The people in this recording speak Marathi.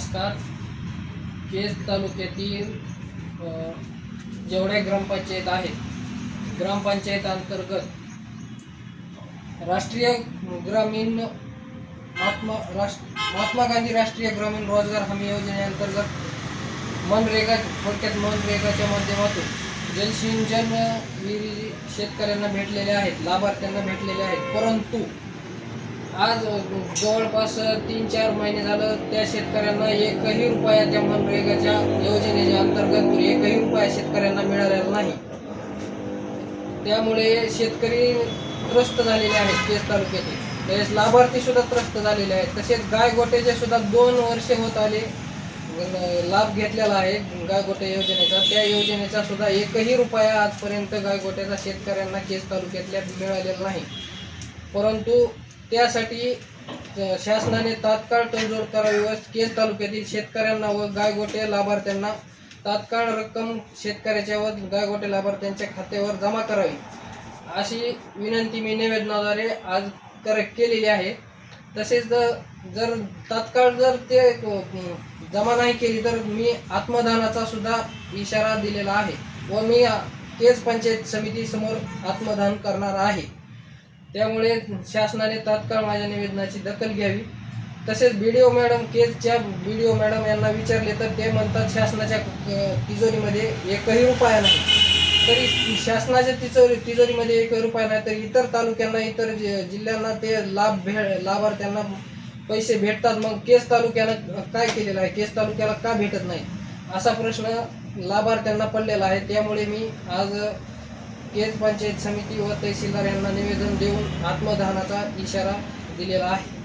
नमस्कार. केज तालुक्यातील जेवढ्या ग्रामपंचायत आहेत ग्रामपंचायत अंतर्गत राष्ट्रीय ग्रामीण महात्मा राष्ट्र महात्मा गांधी राष्ट्रीय ग्रामीण रोजगार हमी योजनेअंतर्गत मनरेगा थोडक्यात मनरेगाच्या माध्यमातून जलसिंचन विहिरी शेतकऱ्यांना भेटलेल्या आहेत लाभार्थ्यांना भेटलेल्या आहेत. परंतु आज जवळपास तीन चार महिने झालं त्या शेतकऱ्यांना एकही रुपया त्या मनरेगाच्या योजनेच्या अंतर्गत एकही रुपया शेतकऱ्यांना मिळालेला नाही. त्यामुळे शेतकरी त्रस्त झालेले आहेत केस तालुक्यातील. तसेच लाभार्थी सुद्धा त्रस्त झालेले आहेत. तसेच गाय गोट्याचे सुद्धा दोन वर्षे होत आले. लाभ घेतलेला आहे गायगोटे योजनेचा. त्या योजनेचा सुद्धा एकही रुपया आजपर्यंत गायगोट्याचा शेतकऱ्यांना केस तालुक्यातल्या मिळालेला नाही. परंतु त्यासाठी शासनाने तात्काळ तडजोड करावी व केस तालुक्यातील शेतकऱ्यांना व गायगोटे लाभार्थ्यांना तात्काळ रक्कम शेतकऱ्याच्या व गायगोटे लाभार्थ्यांच्या खात्यावर जमा करावी. अशी विनंती मी निवेदनाद्वारे आज कर केलेली आहे. तसेच जर तात्काळ जर ते जमा नाही केली तर मी आत्मदानाचा सुद्धा इशारा दिलेला आहे व मी केस केज पंचायत समितीसमोर आत्मदान करणार आहे. त्यामुळे शासनाने तात्काळ माझ्या निवेदनाची दखल घ्यावी. तसेच बी डी ओ मॅडम केसच्या बी डी ओ मॅडम यांना विचारले तर ते म्हणतात शासनाच्या तिजोरीमध्ये एकही रुपया नाही. तरी शासनाच्या तिजोरी तिजोरीमध्ये एकही रुपया नाही तर इतर तालुक्यांना इतर जि- जिल्ह्यांना ते लाभ भे लाभार्थ्यांना पैसे भेटतात. मग केस तालुक्यानं काय केलेलं आहे? केस तालुक्याला का भेटत नाही? असा प्रश्न लाभार्थ्यांना पडलेला आहे. त्यामुळे मी आज केज पंचायत समिती व तहसीलदार यांना निवेदन देऊन आत्मदहनाचा इशारा दिलेला आहे.